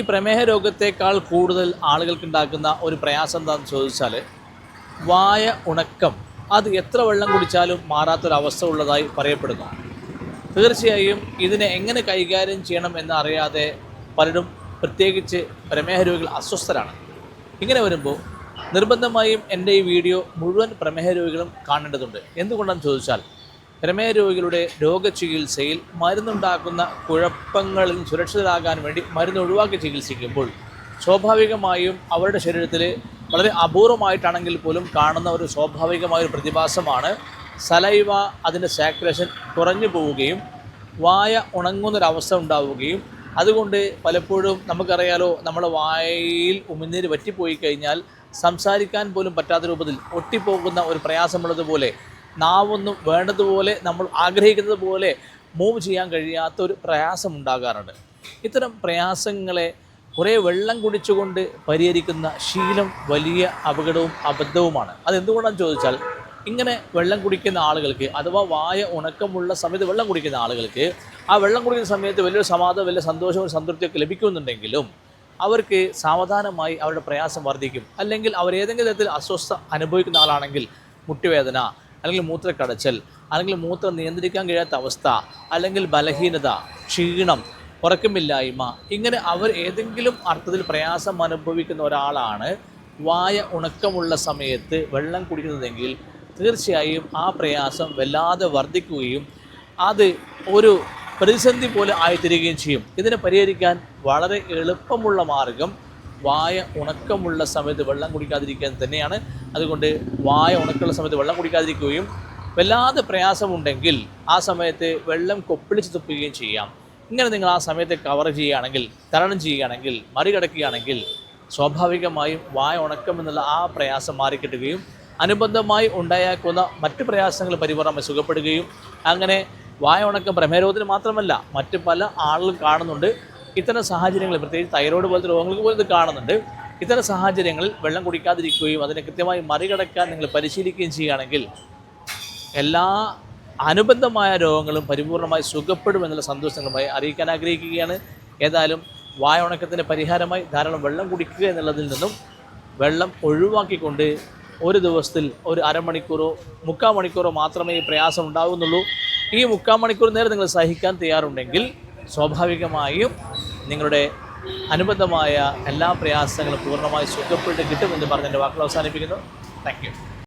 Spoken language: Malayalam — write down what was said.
ഈ പ്രമേഹ രോഗത്തെക്കാൾ കൂടുതൽ ആളുകൾക്ക് ഉണ്ടാക്കുന്ന ഒരു പ്രയാസം എന്താണെന്ന് ചോദിച്ചാൽ വായ ഉണക്കം അത് എത്ര വെള്ളം കുടിച്ചാലും മാറാത്തൊരവസ്ഥ ഉള്ളതായി പറയപ്പെടുന്നു. തീർച്ചയായും ഇതിനെ എങ്ങനെ കൈകാര്യം ചെയ്യണം എന്നറിയാതെ പലരും പ്രത്യേകിച്ച് പ്രമേഹ രോഗികൾ അസ്വസ്ഥരാണ്. ഇങ്ങനെ വരുമ്പോൾ നിർബന്ധമായും എന്റെ ഈ വീഡിയോ മുഴുവൻ പ്രമേഹ രോഗികളും കാണേണ്ടതുണ്ട്. എന്തുകൊണ്ടാണെന്ന് ചോദിച്ചാൽ പ്രമേഹ രോഗികളുടെ രോഗചികിത്സയിൽ മരുന്നുണ്ടാക്കുന്ന കുഴപ്പങ്ങളിൽ സുരക്ഷിതരാകാൻ വേണ്ടി മരുന്ന് ഒഴിവാക്കി ചികിത്സിക്കുമ്പോൾ സ്വാഭാവികമായും അവരുടെ ശരീരത്തിൽ വളരെ അപൂർവമായിട്ടാണെങ്കിൽ പോലും കാണുന്ന ഒരു സ്വാഭാവികമായ ഒരു പ്രതിഭാസമാണ് സലൈവ അതിന്റെ സാക്കുലേഷൻ കുറഞ്ഞു പോവുകയും വായ ഉണങ്ങുന്നൊരവസ്ഥ ഉണ്ടാവുകയും. അതുകൊണ്ട് പലപ്പോഴും നമുക്കറിയാലോ നമ്മുടെ വായയിൽ ഉമിനീര് വറ്റിപ്പോയി കഴിഞ്ഞാൽ സംസാരിക്കാൻ പോലും പറ്റാത്ത രൂപത്തിൽ ഒട്ടിപ്പോകുന്ന ഒരു പ്രയാസമുള്ളതുപോലെ നാവൊന്നും വേണ്ടതുപോലെ നമ്മൾ ആഗ്രഹിക്കുന്നത് പോലെ മൂവ് ചെയ്യാൻ കഴിയാത്ത ഒരു പ്രയാസം ഉണ്ടാകാറുണ്ട്. ഇത്തരം പ്രയാസങ്ങളെ കുറേ വെള്ളം കുടിച്ചുകൊണ്ട് പരിഹരിക്കുന്ന ശീലം വലിയ അപകടവും അബദ്ധവുമാണ്. അതെന്തുകൊണ്ടാണെന്ന് ചോദിച്ചാൽ ഇങ്ങനെ വെള്ളം കുടിക്കുന്ന ആളുകൾക്ക് അഥവാ വായ ഉണക്കമുള്ള സമയത്ത് വെള്ളം കുടിക്കുന്ന ആളുകൾക്ക് ആ വെള്ളം കുടിക്കുന്ന സമയത്ത് വലിയൊരു സമാധാനം വലിയ സന്തോഷവും സംതൃപ്തിയൊക്കെ ലഭിക്കുന്നുണ്ടെങ്കിലും അവർക്ക് സാവധാനമായി അവരുടെ പ്രയാസം വർദ്ധിക്കും. അല്ലെങ്കിൽ അവർ ഏതെങ്കിലും തരത്തിൽ അസ്വസ്ഥ അനുഭവിക്കുന്ന ആളാണെങ്കിൽ മുട്ടുവേദന അല്ലെങ്കിൽ മൂത്രക്കടച്ചൽ അല്ലെങ്കിൽ മൂത്രം നിയന്ത്രിക്കാൻ കഴിയാത്ത അവസ്ഥ അല്ലെങ്കിൽ ബലഹീനത ക്ഷീണം ഉറക്കമില്ലായ്മ ഇങ്ങനെ അവർ ഏതെങ്കിലും അർത്ഥത്തിൽ പ്രയാസം അനുഭവിക്കുന്ന ഒരാളാണ്. വായ ഉണക്കമുള്ള സമയത്ത് വെള്ളം കുടിക്കുന്നതെങ്കിൽ തീർച്ചയായും ആ പ്രയാസം വല്ലാതെ വർദ്ധിക്കുകയും അത് ഒരു പ്രതിസന്ധി പോലെ ആയിത്തീരുകയും ചെയ്യും. ഇതിനെ പരിഹരിക്കാൻ വളരെ എളുപ്പമുള്ള മാർഗം വായ ഉണക്കമുള്ള സമയത്ത് വെള്ളം കുടിക്കാതിരിക്കാൻ തന്നെയാണ്. അതുകൊണ്ട് വായ ഉണക്കമുള്ള സമയത്ത് വെള്ളം കുടിക്കാതിരിക്കുകയും വല്ലാതെ പ്രയാസമുണ്ടെങ്കിൽ ആ സമയത്ത് വെള്ളം കൊപ്പിളിച്ച് തുപ്പുകയും ചെയ്യാം. ഇങ്ങനെ നിങ്ങൾ ആ സമയത്ത് കവർ ചെയ്യുകയാണെങ്കിൽ തരണം ചെയ്യുകയാണെങ്കിൽ മറികടക്കുകയാണെങ്കിൽ സ്വാഭാവികമായും വായ ഉണക്കം എന്നുള്ള ആ പ്രയാസം മാറിക്കിട്ടുകയും അനുബന്ധമായി ഉണ്ടായേക്കുന്ന മറ്റ് പ്രയാസങ്ങൾ പരിപൂർണമായി സുഖപ്പെടുകയും അങ്ങനെ വായ ഉണക്കം പ്രമേരോധത്തിന് മാത്രമല്ല മറ്റ് പല ആളുകൾ കാണുന്നുണ്ട്. ഇത്തരം സാഹചര്യങ്ങൾ പ്രത്യേകിച്ച് തൈറോയ്ഡ് പോലത്തെ രോഗങ്ങൾക്ക് പോലും ഇത് കാണുന്നുണ്ട്. ഇത്തരം സാഹചര്യങ്ങളിൽ വെള്ളം കുടിക്കാതിരിക്കുകയും അതിനെ കൃത്യമായി മറികടക്കാൻ നിങ്ങൾ പരിശീലിക്കുകയും ചെയ്യുകയാണെങ്കിൽ എല്ലാ അനുബന്ധമായ രോഗങ്ങളും പരിപൂർണമായി സുഖപ്പെടുമെന്നുള്ള സന്തോഷങ്ങളുമായി അറിയിക്കാൻ ആഗ്രഹിക്കുകയാണ്. ഏതായാലും വായ ഉണക്കത്തിന്റെ പരിഹാരമായി ധാരാളം വെള്ളം കുടിക്കുക എന്നുള്ളതിൽ നിന്നും വെള്ളം ഒഴിവാക്കിക്കൊണ്ട് ഒരു ദിവസത്തിൽ ഒരു അരമണിക്കൂറോ മുക്കാൽ മണിക്കൂറോ മാത്രമേ പ്രയാസം ഉണ്ടാകുന്നുള്ളൂ ഈ മുക്കാൽ മണിക്കൂർ നേരം നിങ്ങൾ സഹിക്കാൻ തയ്യാറുണ്ടെങ്കിൽ സ്വാഭാവികമായും നിങ്ങളുടെ അനുബന്ധമായ എല്ലാ പ്രയാസങ്ങളും പൂർണമായി സുഖപ്പെട്ട് കിട്ടുമെന്ന് പറഞ്ഞ് എന്റെ വാക്കുകൾ അവസാനിപ്പിക്കുന്നു. താങ്ക്